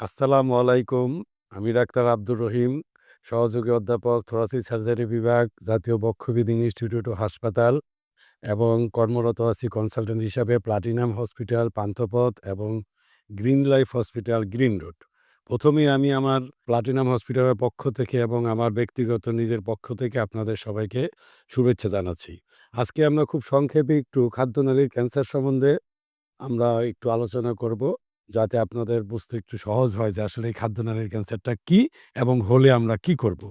আসসালামু আলাইকুম। আমি ডাক্তার আব্দুর রহিম, সহযোগী অধ্যাপক থোরাসিক সার্জারি বিভাগ, জাতীয় বক্ষবিধি ইনস্টিটিউট ও হাসপাতাল এবং কর্মরত আছি কনসালটেন্ট হিসাবে প্লাটিনাম হসপিটাল, পান্থপথ এবং green life hospital, green road. প্রথমে আমি আমার প্লাটিনাম হসপিটালের পক্ষ থেকে এবং আমার ব্যক্তিগত নিজের পক্ষ থেকে আপনাদের সবাইকে শুভেচ্ছা জানাচ্ছি। আজকে আমরা খুব সংক্ষেপে একটু খাদ্যনালীর ক্যান্সার সম্বন্ধে আমরা একটু আলোচনা করব। যাতে আপনাদের বুঝতে একটু সহজ হয় যে আসলে এই খাদ্যনালীর ক্যান্সারটা কি এবং হলে আমরা কি করব?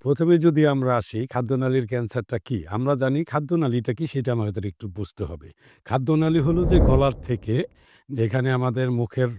প্রথমে যদি আমরা আসি খাদ্যনালীর ক্যান্সারটা কি? আমরা জানি খাদ্যনালীটা কি সেটা আমাদের একটু বুঝতে হবে। খাদ্যনালী হলো যে গলার থেকে যেখানে আমাদের মুখের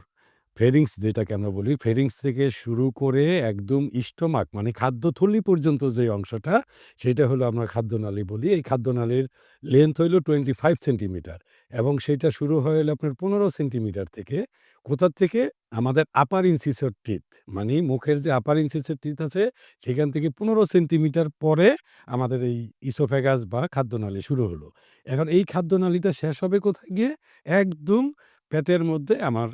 ফেরিংস যেটাকে আমরা বলি, ফেরিংস থেকে শুরু করে একদম স্টোমাক মানে খাদ্যথলি পর্যন্ত যে অংশটা সেটা হলো আমরা খাদ্যনালী বলি। এই খাদ্যনালীর লেন্থ হইল 25 সেন্টিমিটার এবং সেইটা শুরু হয় হলো আপনার 15 সেন্টিমিটার থেকে। কোথার থেকে? আমাদের আপার ইনসিসর টিথ মানে মুখের যে আপার ইনসিসর টিথ আছে সেখান থেকে 15 সেন্টিমিটার পরে আমাদের এই ইসোফেগাস বা খাদ্যনালী শুরু হলো। এখন এই খাদ্যনালীটা শেষ হবে কোথায় গিয়ে? একদম পেটের মধ্যে আমার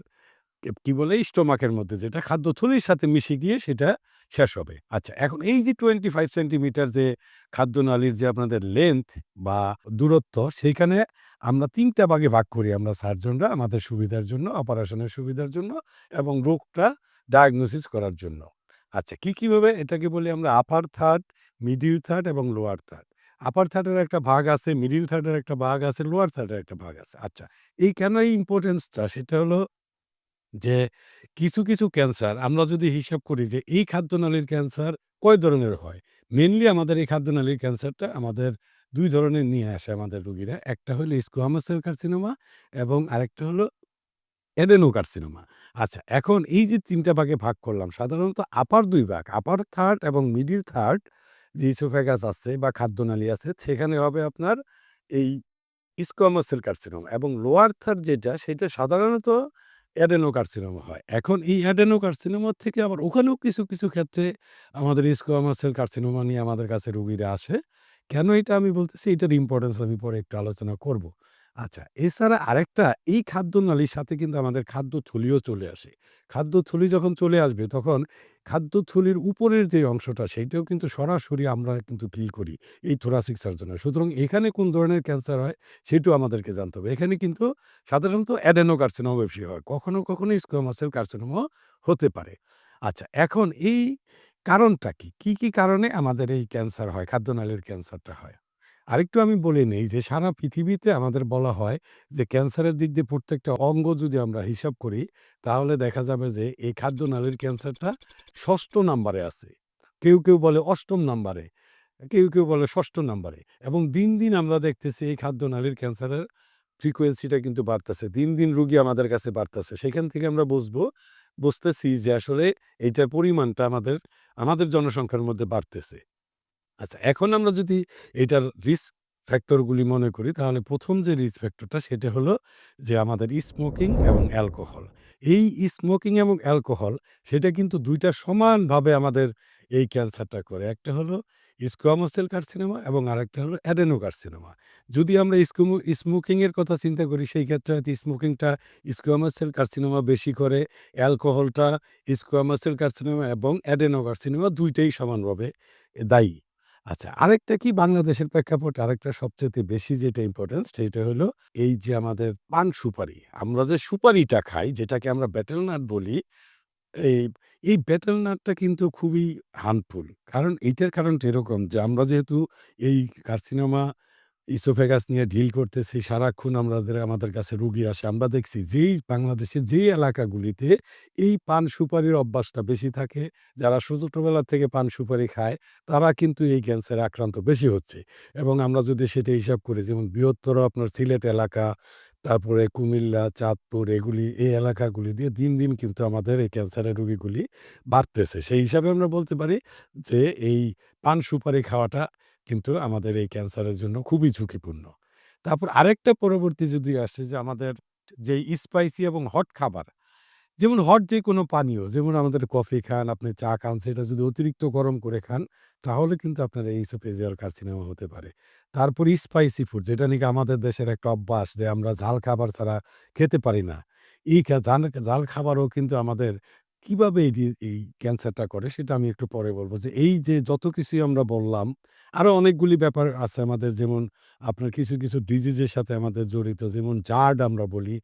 কে বলে? স্টোমাকের মধ্যে যেটা খাদ্যথলির সাথে মিশে গিয়ে সেটা শেষ হবে। আচ্ছা এখন এই যে 25 সেন্টিমিটার যে খাদ্যনালীর যে আপনাদের লেন্থ বা দূরত্ব সেইখানে আমরা ৩ টা ভাগে ভাগ করি আমরা সার্জনরা আমাদের সুবিধার জন্য, অপারেশনের সুবিধার জন্য এবং রোগটা ডায়াগনোসিস করার জন্য। আচ্ছা কি, কীভাবে? এটাকে বলি আমরা আপার থার্ড, মিডিল থার্ড এবং লোয়ার থার্ড। আপার থার্ডের একটা ভাগ আছে, মিডিল থার্ডের একটা ভাগ আছে, লোয়ার থার্ডের একটা ভাগ আছে। আচ্ছা এই কেন এই ইম্পর্টেন্সটা সেটা হলো যে কিছু, কিছু ক্যান্সার আমরা যদি হিসাব করি যে এই খাদ্যনালীর ক্যান্সার কয় ধরনের হয়? মেইনলি আমাদের এই খাদ্যনালীর ক্যান্সারটা আমাদের ২ ধরনের নিয়ে আসে আমাদের রোগীরা। একটা হলো সেল কার্সিনোমা এবং আরেকটা হলো অ্যাডেনোকার্সিনোমা। আচ্ছা এখন এই যে ৩ টা ভাগে ভাগ করলাম সাধারণত আপার ২ ভাগ, আপার থার্ড এবং মিডল থার্ড যে ইসোফেগাস আছে বা খাদ্যনালী আছে সেখানে হবে আপনার এই স্কোয়ামাস সেল কার্সিনোমা এবং লোয়ার থার্ড যেটা সেটা সাধারণত অ্যাডেনোকার্সিনোমা হয়। এখন এই অ্যাডেনোকার্সিনোমার থেকে আবার ওখানেও কিছু, কিছু ক্ষেত্রে আমাদের স্কোয়ামাস সেল কার্সিনোমা নিয়ে আমাদের কাছে রুগীরা আসে। কেন এটা আমি বলতেছি এটার ইম্পোর্টেন্স আমি পরে একটু আলোচনা করব। আচ্ছা এছাড়া আরেকটা এই খাদ্যনালীর সাথে কিন্তু আমাদের খাদ্যথলিও চলে আসে। খাদ্যথলি যখন চলে আসবে তখন খাদ্যথলির উপরের যে অংশটা সেইটাও কিন্তু সরাসরি আমরা কিন্তু ফিল করি এই থোরাসিক সার্জনে। সুতরাং এখানে কোন ধরনের ক্যান্সার হয় সেটাও আমাদেরকে জানতে হবে। এখানে কিন্তু সাধারণত অ্যাডেনোকার্সিনোমা বেশি হয়। কখনো, কখনো স্কোয়ামাস সেল কার্সিনোমাও হতে পারে। আচ্ছা এখন এই কারণটা কি? কি, কি কারণে আমাদের এই ক্যান্সার হয়, খাদ্যনালীর ক্যান্সারটা হয়? আরেকটু আমি বলে নেই যে সারা পৃথিবীতে আমাদের বলা হয় যে ক্যান্সারের দিক দিয়ে প্রত্যেকটা অঙ্গ যদি আমরা হিসাব করি তাহলে দেখা যাবে যে এই খাদ্যনালীর ক্যান্সারটা ষষ্ঠ নাম্বারে আছে। কেউ, কেউ বলে অষ্টম নাম্বারে, কেউ, কেউ বলে ষষ্ঠ নাম্বারে এবং দিন, দিন আমরা দেখতেছি এই খাদ্যনালীর ক্যান্সারের ফ্রিকোয়েন্সিটা কিন্তু বাড়তেছে। দিন, দিন রোগী আমাদের কাছে বাড়তেছে। সেখান থেকে আমরা বুঝব বুঝতেছি যে আসলে এইটার পরিমাণটা আমাদের, আমাদের জনসংখ্যার মধ্যে বাড়তেছে। আচ্ছা এখন আমরা যদি এটার রিস্ক ফ্যাক্টরগুলি মনে করি তাহলে প্রথম যে রিস্ক ফ্যাক্টরটা সেটা হলো যে আমাদের স্মোকিং এবং অ্যালকোহল। এই স্মোকিং এবং অ্যালকোহল সেটা কিন্তু দুইটা সমানভাবে আমাদের এই ক্যান্সারটা করে। একটা হলো স্কোয়ামাস সেল কার্সিনোমা এবং আরেকটা হলো অ্যাডেনোকার্সিনোমা। যদি আমরা স্কুমু স্মোকিং কথা চিন্তা করি সেই ক্ষেত্রে হয়তো স্মোকিংটা স্কোয়ামাস সেল কার্সিনোমা বেশি করে, অ্যালকোহলটা স্কোয়ামাস সেল কার্সিনোমা এবং অ্যাডেনোকার্সিনোমা ২ দুইটাই সমানভাবে দায়ী। আচ্ছা আরেকটা কি বাংলাদেশের প্রেক্ষাপটে আরেকটা সবচেয়ে বেশি যেটা ইম্পর্টেন্স সেটা হলো এই যে আমাদের পান সুপারি। আমরা যে সুপারিটা খাই যেটাকে আমরা ব্যাটেল নাট বলি, এই, এই ব্যাটেল নাটটা কিন্তু খুবই হার্মফুল। কারণ এইটার কারণটা এরকম যে আমরা যেহেতু এই কার্সিনোমা, ইসোফেগাস নিয়ে ঢিল করতেছি সারাক্ষণ আমাদের আমাদের কাছে রুগী আসে। আমরা দেখছি যেই বাংলাদেশের যেই এলাকাগুলিতে এই পান সুপারির অভ্যাসটা বেশি থাকে, যারা ছোটবেলা থেকে পান সুপারি খায় তারা কিন্তু এই ক্যান্সারে আক্রান্ত বেশি হচ্ছে এবং আমরা যদি সেটা হিসাব করি যেমন বৃহত্তর আপনার সিলেট এলাকা, তারপরে কুমিল্লা, চাঁদপুর এগুলি এই এলাকাগুলি দিয়ে দিন, দিন কিন্তু আমাদের এই ক্যান্সারের রোগীগুলি বাড়তেছে। সেই হিসাবে আমরা বলতে পারি যে এই পান সুপারি খাওয়াটা কিন্তু আমাদের এই ক্যান্সারের জন্য খুবই ঝুঁকিপূর্ণ। তারপর আরেকটা পরবর্তী যদি আসে যে আমাদের যে স্পাইসি এবং হট খাবার, যেমন হট যে কোনো পানীয় যেমন আমাদের কফি খান, আপনি চা খান সেটা যদি অতিরিক্ত গরম করে খান তাহলে কিন্তু আপনার এই esophageal carcinoma হতে পারে। তারপর স্পাইসি ফুড যেটা নাকি আমাদের দেশের একটা অভ্যাস যে আমরা ঝাল খাবার ছাড়া খেতে পারি না। এই জান ঝাল খাবারও কিন্তু আমাদের কীভাবে এটি এই ক্যান্সারটা করে সেটা আমি একটু পরে বলব যে এই যে যত কিছুই আমরা বললাম, আরও অনেকগুলি ব্যাপার আছে আমাদের যেমন আপনার কিছু, কিছু ডিজিজের সাথে আমাদের জড়িত যেমন জার্ড আমরা বলি,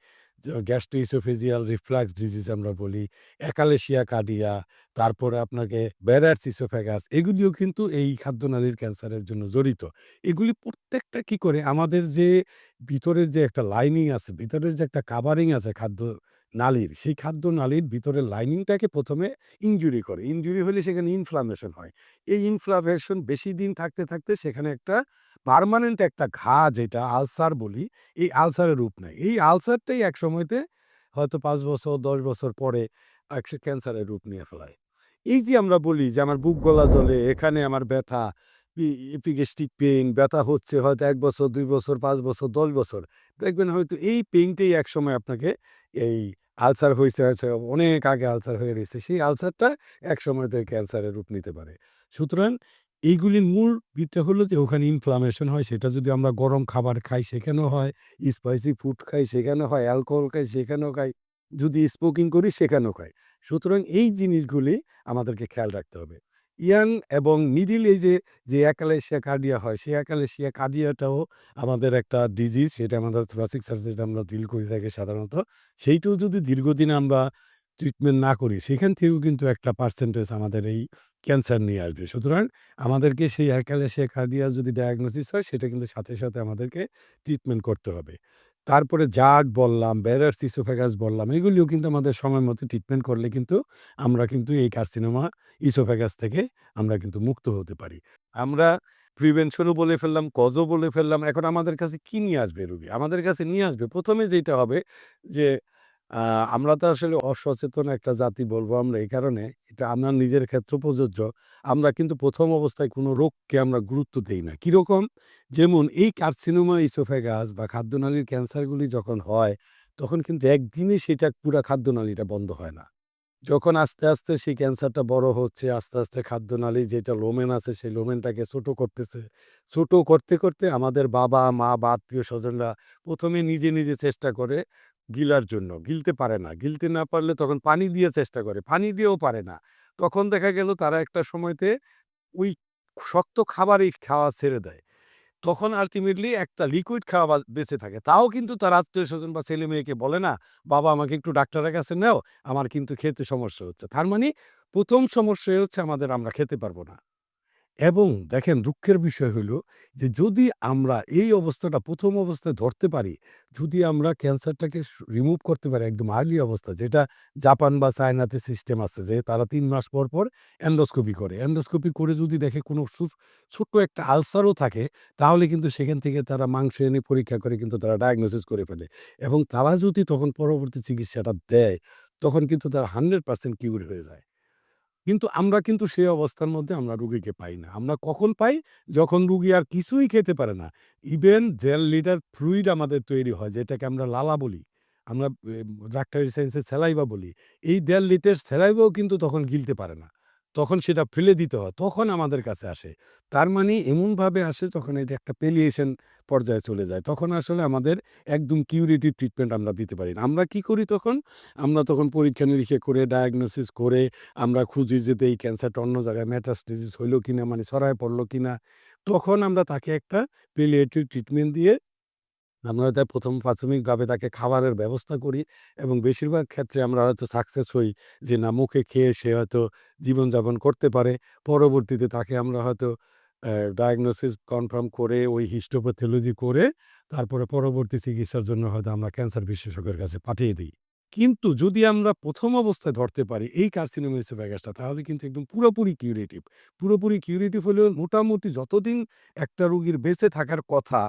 য গ্যাস্ট্রোএসোফেজিয়াল রিফ্লাক্স ডিজিজ আমরা বলি, অ্যাকালেশিয়া কার্ডিয়া, তারপরে আপনাকে বেরারস ইসোফেগাস এগুলিও কিন্তু এই খাদ্যনালীর ক্যান্সারের জন্য জড়িত। এগুলি প্রত্যেকটা কি করে আমাদের যে ভিতরের যে একটা লাইনিং আছে, ভিতরের যে একটা কাভারিং আছে খাদ্য নালীর, সেই খাদ্য নালির ভিতরের লাইনিংটাকে ১ম এ ইনজুরি করে। ইনজুরি হলে সেখানে ইনফ্লামেশন হয়। এই ইনফ্লামেশন বেশি দিন থাকতে, থাকতে সেখানে একটা পার্মানেন্ট একটা ঘা যেটা আলসার বলি, এই আলসারের রূপ নেয়। এই আলসারটাই এক সময়তে হয়তো পাঁচ বছর ১০ বছর পরে ক্যান্সারের রূপ নিয়ে ফেলায়। এই যে আমরা বলি যে আমার বুক গলা জ্বলে, এখানে আমার ব্যথা, epigastric পেইন, ব্যথা হচ্ছে হয়তো এক বছর, দুই বছর, পাঁচ বছর, ১০ বছর। দেখবেন হয়তো এই পেইনটাই একসময় আপনাকে এই আলসার হইছে, হয়েছে অনেক আগে আলসার হয়ে রয়েছে সেই আলসারটা একসময়তে ক্যান্সারের রূপ নিতে পারে। সুতরাং এইগুলির মূল ভিতটা হলো যে ওখানে ইনফ্লামেশন হয় সেটা যদি আমরা গরম খাবার খাই সেখানেও হয়, স্পাইসি ফুড খাই সেখানেও হয়, অ্যালকোহল খাই সেখানেও খাই, যদি স্মোকিং করি সেখানেও খাই। সুতরাং এই জিনিসগুলি আমাদেরকে খেয়াল রাখতে হবে। ইয়াং এবং মিডল এইজে যে অ্যাকালেশিয়া কার্ডিয়া হয়, সেই অ্যাকালেশিয়া কার্ডিয়াটাও আমাদের একটা ডিজিজ সেটা আমাদের থোরাসিক সার্জারিতে আমরা ডিল করে থাকি সাধারণত। সেইটাও যদি দীর্ঘদিন আমরা ট্রিটমেন্ট না করি সেখান থেকেও কিন্তু একটা পার্সেন্টেজ আমাদের এই ক্যান্সার নিয়ে আসবে। সুতরাং আমাদেরকে সেই অ্যাকালেশিয়া কার্ডিয়া যদি ডায়াগনোসিস হয় সেটা কিন্তু সাথে, সাথে আমাদেরকে ট্রিটমেন্ট করতে হবে। তারপরে জাট বললাম, ব্যারার ইসোফেগাস বললাম এগুলিও কিন্তু আমাদের সময় মতো ট্রিটমেন্ট করলে কিন্তু আমরা কিন্তু এই কার্সিনোমা ইসোফেগাস থেকে আমরা কিন্তু মুক্ত হতে পারি। আমরা প্রিভেনশনও বলে ফেললাম, কজও বলে ফেললাম। এখন আমাদের কাছে কি নিয়ে আসবে রুগী আমাদের কাছে নিয়ে আসবে প্রথমে যেটা হবে যে আমরা তো আসলে অসচেতন একটা জাতি বলব আমরা এই কারণে, এটা আমার নিজের ক্ষেত্রেও প্রযোজ্য। আমরা কিন্তু প্রথম অবস্থায় কোনো রোগকে আমরা গুরুত্ব দেই না। কীরকম? যেমন এই কার্সিনোমা ইসোফেগাস বা খাদ্যনালীর ক্যান্সারগুলি যখন হয়, তখন কিন্তু একদিনে সেটা পুরা খাদ্যনালীটা বন্ধ হয় না। যখন আস্তে, আস্তে সেই ক্যান্সারটা বড় হচ্ছে, আস্তে, আস্তে খাদ্যনালী যেটা লোমেন আছে সেই লোমেনটাকে ছোট করতেছে। ছোট করতে, করতে আমাদের বাবা, মা বা আত্মীয়-স্বজনরা প্রথমে নিজে, নিজে চেষ্টা করে গিলার জন্য। গিলতে পারে না। গিলতে না পারলে তখন পানি দিয়ে চেষ্টা করে। পানি দিয়েও পারে না। তখন দেখা গেল তারা একটা সময়তে ওই শক্ত খাবারই খাওয়া ছেড়ে দেয়। তখন আল্টিমেটলি একটা লিকুইড খাওয়া বেঁচে থাকে। তাও কিন্তু তার আত্মীয়-স্বজন বা ছেলে-মেয়েকে বলে না, "বাবা আমাকে একটু ডাক্তারের কাছে নেও, আমার কিন্তু খেতে সমস্যা হচ্ছে।" তার মানে ১ম সমস্যাই হচ্ছে আমাদের আমরা খেতে পারব না। এবং দেখেন দুঃখের বিষয় হলো যে যদি আমরা এই অবস্থাটা প্রথম অবস্থায় ধরতে পারি, যদি আমরা ক্যান্সারটাকে রিমুভ করতে পারি একদম আর্লি অবস্থা যেটা জাপান বা চায়নাতে সিস্টেম আছে যে তারা তিন মাস পর, পর এন্ডোস্কোপি করে। এন্ডোস্কোপি করে যদি দেখে কোনো ছোট্ট একটা আলসারও থাকে তাহলে কিন্তু সেখান থেকে তারা মাংস এনে পরীক্ষা করে কিন্তু তারা ডায়াগনোসিস করে ফেলে। এবং তারা যদি তখন পরবর্তী চিকিৎসাটা দেয়, তখন কিন্তু তারা 100% কিউর হয়ে যায়। কিন্তু আমরা কিন্তু সেই অবস্থার মধ্যে আমরা রুগীকে পাই না। আমরা কখন পাই? যখন রুগী আর কিছুই খেতে পারে না। ইভেন জেল লিটার ফ্লুইড আমাদের তৈরি হয়, যেটাকে আমরা লালা বলি। আমরা ডাক্তারি সায়েন্সে স্যালাইভা বলি। এই দেড় লিটার সেলাইবাও কিন্তু তখন গিলতে পারে না। তখন সেটা ফেলে দিতে হয়। তখন আমাদের কাছে আসে। তার মানে এমনভাবে আসে তখন এটা একটা প্যালিয়েশন পর্যায়ে চলে যায়। তখন আসলে আমাদের একদম কিউরেটিভ ট্রিটমেন্ট আমরা দিতে পারি না। আমরা কি করি তখন? আমরা তখন পরীক্ষা-নিরীক্ষা করে ডায়াগনোসিস করে, আমরা খুঁজি যে এই ক্যান্সারটা অন্য জায়গায় মেটাস্টেসিস হইল কিনা মানে ছড়ায় পড়ল কিনা। তখন আমরা তাকে একটা পেলিয়েটিভ ট্রিটমেন্ট দিয়ে আমরা তাই প্রথম প্রাথমিকভাবে তাকে খাবারের ব্যবস্থা করি এবং বেশিরভাগ ক্ষেত্রে আমরা হয়তো সাকসেস হই যে না, মুখে খেয়ে সে হয়তো জীবনযাপন করতে পারে। পরবর্তীতে তাকে আমরা হয়তো ডায়াগনোসিস কনফার্ম করে ওই হিস্টোপ্যাথোলজি করে তারপরে পরবর্তী চিকিৎসার জন্য হয়তো আমরা ক্যান্সার বিশেষজ্ঞের কাছে পাঠিয়ে দিই কিন্তু যদি আমরা প্রথম অবস্থায় ধরতে পারি এই কার্সিনোমা ইসোফেগাসটা তাহলে কিন্তু একদম পুরোপুরি কিউরেটিভ। পুরোপুরি কিউরেটিভ হলেও মোটামুটি যতদিন একটা রুগীর বেঁচে থাকার কথা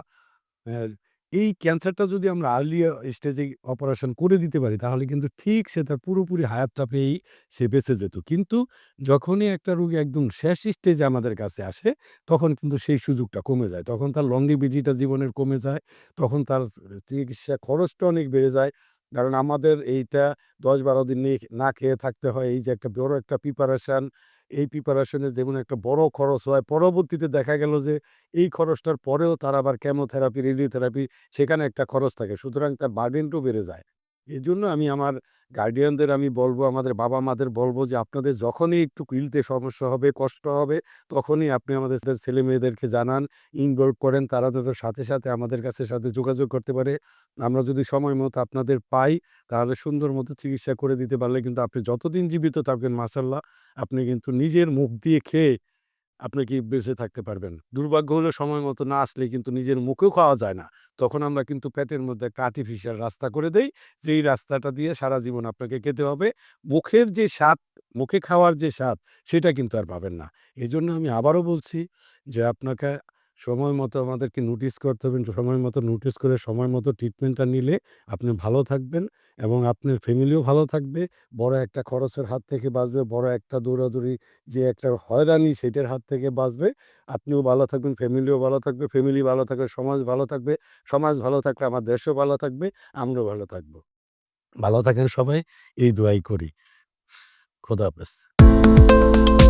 এই ক্যান্সারটা যদি আমরা আর্লি স্টেজে অপারেশন করে দিতে পারি, তাহলে কিন্তু ঠিক সে তার পুরোপুরি হায়াতটা পেয়েই সে বেঁচে যেত। কিন্তু যখনই একটা রোগী একদম শেষ স্টেজে আমাদের কাছে আসে, তখন কিন্তু সেই সুযোগটা কমে যায়। তখন তার লংগিভিটিটা জীবনের কমে যায়। তখন তার চিকিৎসা খরচটা অনেক বেড়ে যায়। কারণ আমাদের এইটা দশ বারো দিন নে খেয়ে থাকতে হয়। এই যে একটা বড় একটা প্রিপারেশান এই প্রিপারেশনে যেমন একটা বড় খরচ হয়। পরবর্তীতে দেখা গেল যে এই খরচটার পরেও তার আবার কেমোথেরাপি, রেডিওথেরাপি সেখানে একটা খরচ থাকে। সুতরাং তার বার্ডেনটাও বেড়ে যায়। এজন্য আমি আমার গার্ডিয়ানদের আমি বলব আমাদের বাবা-মাদের বলব যে আপনাদের যখনই একটু কিলতে সমস্যা হবে, কষ্ট হবে তখনই আপনি আমাদের ছেলে-মেয়েদেরকে জানান, ইনভলভ করেন। তারা যাতে সাথে, সাথে আমাদের কাছে সাথে যোগাযোগ করতে পারে। আমরা যদি সময় মতো আপনাদের পাই তাহলে সুন্দর মতো চিকিৎসা করে দিতে পারলে কিন্তু আপনি যতদিন জীবিত থাকবেন মাশাআল্লাহ আপনি কিন্তু নিজের মুখ দিয়ে খেয়ে আপনি কি বেঁচে থাকতে পারবেন। দুর্ভাগ্য হলে সময় মতো না আসলে কিন্তু নিজের মুখেও খাওয়া যায় না। তখন আমরা কিন্তু পেটের মধ্যে একটা আর্টিফিশিয়াল রাস্তা করে দেই। যেই রাস্তাটা দিয়ে সারা জীবন আপনাকে খেতে হবে। মুখের যে স্বাদ, মুখে খাওয়ার যে স্বাদ সেটা কিন্তু আর পাবেন না। এজন্য আমি আবারও বলছি যে আপনাকে সময় মতো আমাদেরকে নোটিস করতে হবে। সময় মতো নোটিস করে সময় মতো ট্রিটমেন্টটা নিলে আপনি ভালো থাকবেন এবং আপনার ফ্যামিলিও ভালো থাকবে। বড় একটা খরচের হাত থেকে বাঁচবে। বড় একটা দৌড়াদৌড়ি যে একটা হয়রানি সেটার হাত থেকে বাঁচবে। আপনিও ভালো থাকবেন, ফ্যামিলিও ভালো থাকবে। ফ্যামিলি ভালো থাকবে সমাজ ভালো থাকবে। সমাজ ভালো থাকলে আমার দেশও ভালো থাকবে। আমরাও ভালো থাকব। ভালো থাকেন সবাই এই দোয়াই করি। খোদা হাফেজ।